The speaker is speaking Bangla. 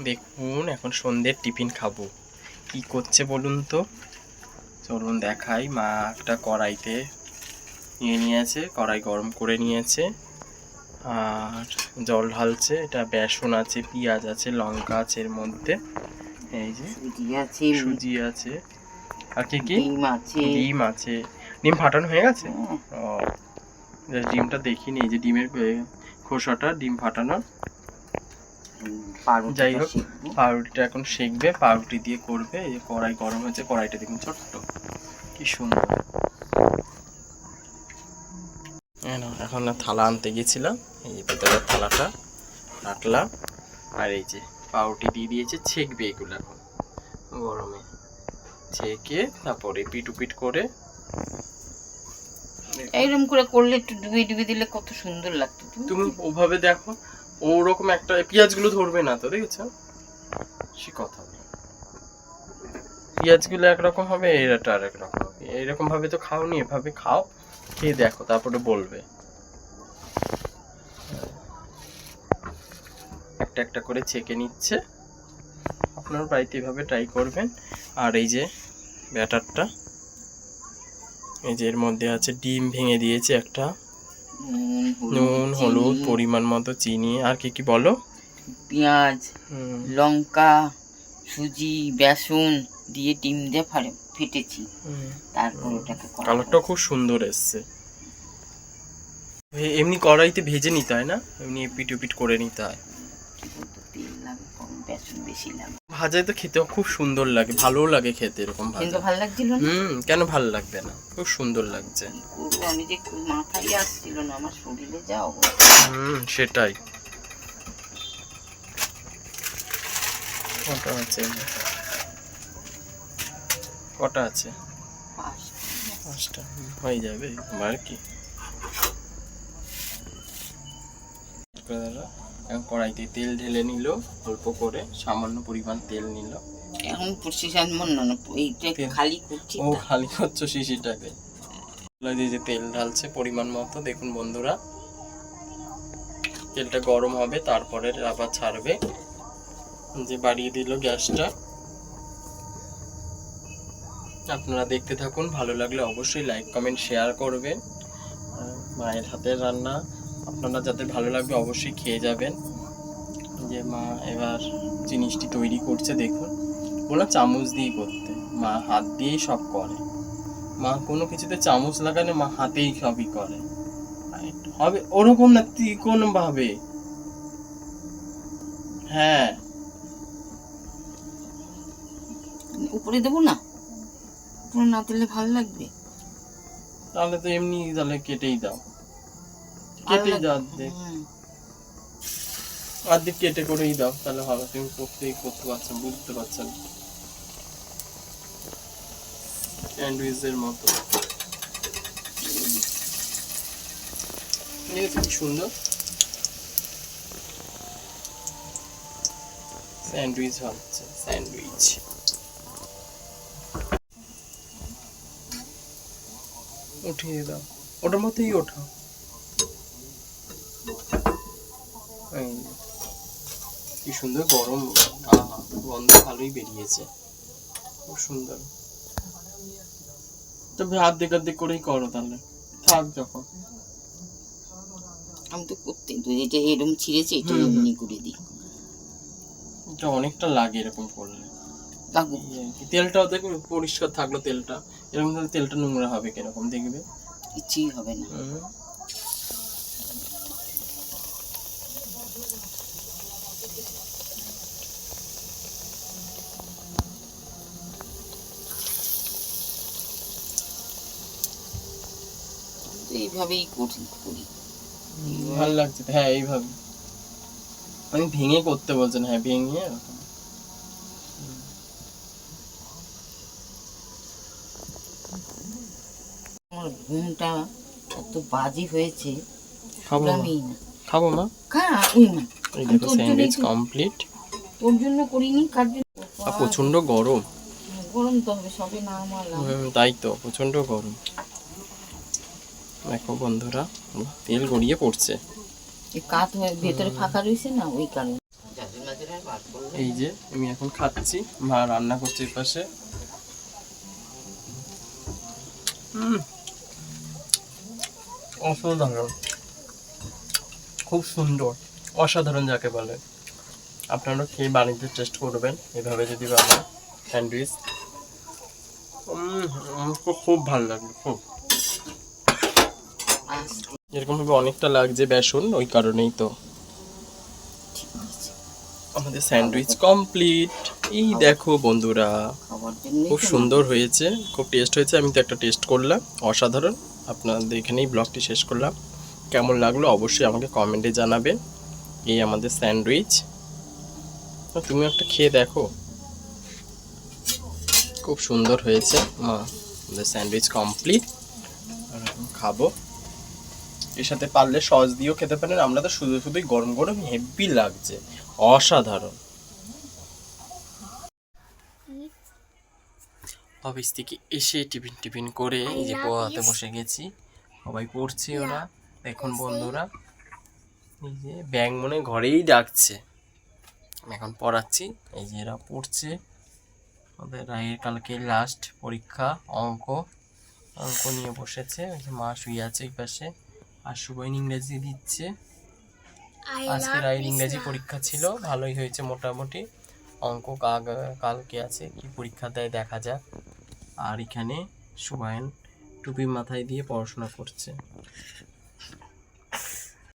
দেখুন এখন সন্ধ্যের টিফিন খাব। কি করছে বলুন তো? চলুন দেখাই মা একটা কড়াইতে নিয়ে নিয়েছে কড়াই গরম করে নিয়েছে। আর জল ঢালছে এটা বেসন আছে পেঁয়াজ আছে লঙ্কা আছে এর মধ্যে। এই যে সুজি আছে। সুজি আছে। আর কি কি? ডিম আছে। ডিম আছে। ডিম ফাটানো হয়ে গেছে? হ্যাঁ, ও ডিমটা দেখিনি এই যে ডিমের খোসাটা ডিম ফাটানো হুম, পাউরুটিটা যাই হোক। পাউরুটিটা এখন সেকবে পাউরুটি দিয়ে করবে এই কড়াই গরম হয়েছে কড়াইটা দেখুন ছোট্ট কি সুন্দর। এখন থালা আনতে গেছিলাম এই যে ভেতরের থালাটা রাখলাম আর এই যে পাউরুটি দিয়ে দিয়েছে ছেঁকবে এগুলো এখন গরমে। ছেঁকে তারপরে পিট করে এইরকম করে করলে একটু ডুবিয়ে ডুবিয়ে দিলে কত সুন্দর লাগতো তুমি তুমি ওভাবে দেখো ওরকম একটা পেঁয়াজগুলো ধরবে না তো, দেখেছ? সে কথা। পেঁয়াজগুলো একরকম হবে এটা আর একরকম হবে। এইরকম ভাবে তো খাওনি এভাবে খাও, খেয়ে দেখো, তারপরে বলবে। একটা একটা করে ছেঁকে নিচ্ছে। আপনার বাড়িতে এভাবে ট্রাই করবেন। আর এই যে ব্যাটারটা, এই যে এর মধ্যে আছে, ডিম ভেঙে দিয়েছে একটা। নুন হলুদ পরিমাণ মতো চিনি। আর কি কি বলো? পেঁয়াজ লঙ্কা সুজি বেসন দিয়ে ডিম দিয়ে ফাড়ে ফেটেছি। তারপর ওটাকে কালারটা খুব সুন্দর এসছে। এমনি কড়াইতে ভেজে নিতে হয় না? এমনি পিট পিট করে নিতে হয়। বেসন বেশি লাগে ভাজায় তো খেতেও খুব সুন্দর লাগে ভালোও লাগে খেতে এরকম কিন্তু ভালো লাগছিল না? হুম কেন ভালো লাগবে না? খুব সুন্দর লাগছে। কি করব? আমি যে মাথায় আসছিল না আমার শরীরে যা অবস্থা। হুম সেটাই। কটা আছে কটা আছে? পাঁচটা। হয়ে যাবে। আর কি। এখন কড়াইতে তেল ঢেলে নিল অল্প করে সামান্য পরিমাণ তেল নিল। এখন প্রসেশন মনে না এইটা খালি করছি ও খালি হচ্ছে শিশিটাকে দিয়ে যে তেল ঢালছে পরিমাণ মতো দেখুন বন্ধুরা। তেলটা গরম হবে তারপরে আবার ছাড়বে। যে বাড়িয়ে দিল গ্যাসটা। আপনারা দেখতে থাকুন ভালো লাগলে অবশ্যই লাইক কমেন্ট শেয়ার করবেন। মায়ের হাতের রান্না আপনারা যাদের ভালো লাগবে অবশ্যই খেয়ে যাবেন। যে মা এবার জিনিসটি তৈরি করছে দেখুন। বললাম চামচ দিয়ে করতে। মা হাত দিয়েই সব করে। মা কোনো কিছুতে চামচ লাগালে মা হাতেই সবই করে। হবে ওরকম না কোন ভাবে হ্যাঁ। উপরে দেবো না? উপরে না দিলে ভালো লাগবে? তাহলে তো এমনি তাহলে কেটেই দাও। কেটেই। দাও অর্ধেক অর্ধেক কেটে করেই দাও তাহলে হবে। তুমি করতেই করতে পারছ বুঝতে পারছ না। স্যান্ডউইচের মতো। কি সুন্দর? স্যান্ডউইচ হচ্ছে স্যান্ডউইচ উঠিয়ে দাও। ওটার মধ্যেই ওঠাও যে। কি সুন্দর গরম আহা গন্ধ ভালোই বেরিয়েছে। খুব সুন্দর। তবে করেই করো তাহলে। থাক যখন। আমি তো করতে তো এটা ছিঁড়েছে এটা। এমনি করে দিই। এটা অনেকটা লাগে এরকম করলে। তেলটাও দেখবে পরিষ্কার থাকল তেলটা। এরকম তেলটা নোংরা হবে কীরকম দেখবে? কিছুই হবে না। এইভাবেই করি করি। ভালো লাগছে হ্যাঁ এইভাবে। আমি ভেঙে করতে বলছেন হ্যাঁ ভেঙে এরকম। আমার ঘুমটা এত বাজে হয়েছে খাব না। খাব না। এই দেখো স্যান্ডউইচ কমপ্লিট তোর জন্য করিনি কার জন্য? প্রচণ্ড গরম। গরম তো হবে সবে না আমার তাই তো প্রচণ্ড গরম। দেখো বন্ধুরা তেল গড়িয়ে পড়ছে। এই কাত ভেতরে ফাঁকা রয়েছে না? ওই কারণে। এই যে আমি এখন খাচ্ছি। মা রান্না করছে পাশে। অসাধারণ। খুব সুন্দর। অসাধারণ যাকে বলে। আপনারা খেয়ে বাড়িতে টেস্ট করবেন। এভাবে যদি বানান স্যান্ডউইচ। খুব ভালো লাগল খুব। আস্তে এরকম ভাবে অনেকটা লাগছে বেসন, ওই কারণেই তো। আমাদের স্যান্ডউইচ কমপ্লিট। এই দেখো বন্ধুরা, খুব সুন্দর হয়েছে, খুব টেস্ট হয়েছে। আমি তো একটা টেস্ট করলাম, অসাধারণ। আপনাদের এখানেই ব্লগটি শেষ করলাম। কেমন লাগল অবশ্যই আমাকে কমেন্টে জানাবেন। এই আমাদের স্যান্ডউইচ। তুমি একটা খেয়ে দেখো। খুব সুন্দর হয়েছে। আমাদের স্যান্ডউইচ কমপ্লিট। খাব। এর সাথে পারলে সস দিয়েও খেতে পারেন। আমরা তো শুধু শুধুই গরম গরম হেভি লাগছে। অসাধারণ। অফিস থেকে এসে টিফিন টিফিন করে এই যে পড়াতে বসে গেছি। সবাই পড়ছে ওরা। এখন বন্ধুরা। এই যে ব্যাং মনে ঘরেই ডাকছে। এখন পড়াচ্ছি। এই যে এরা পড়ছে। ওদের রায়ের কালকে লাস্ট পরীক্ষা অঙ্ক। অঙ্ক নিয়ে বসেছে। ওই যে মা শুয়ে আছে এই পাশে। আর সুবইন ইংরেজি দিচ্ছে। আজকে রায়ের ইংরেজি পরীক্ষা ছিল ভালোই হয়েছে মোটামুটি। অঙ্ক কালকে আছে কি পরীক্ষা দেয় দেখা যাক। আর এখানে সুবায়ন টুপি মাথায় দিয়ে পড়াশোনা করছে।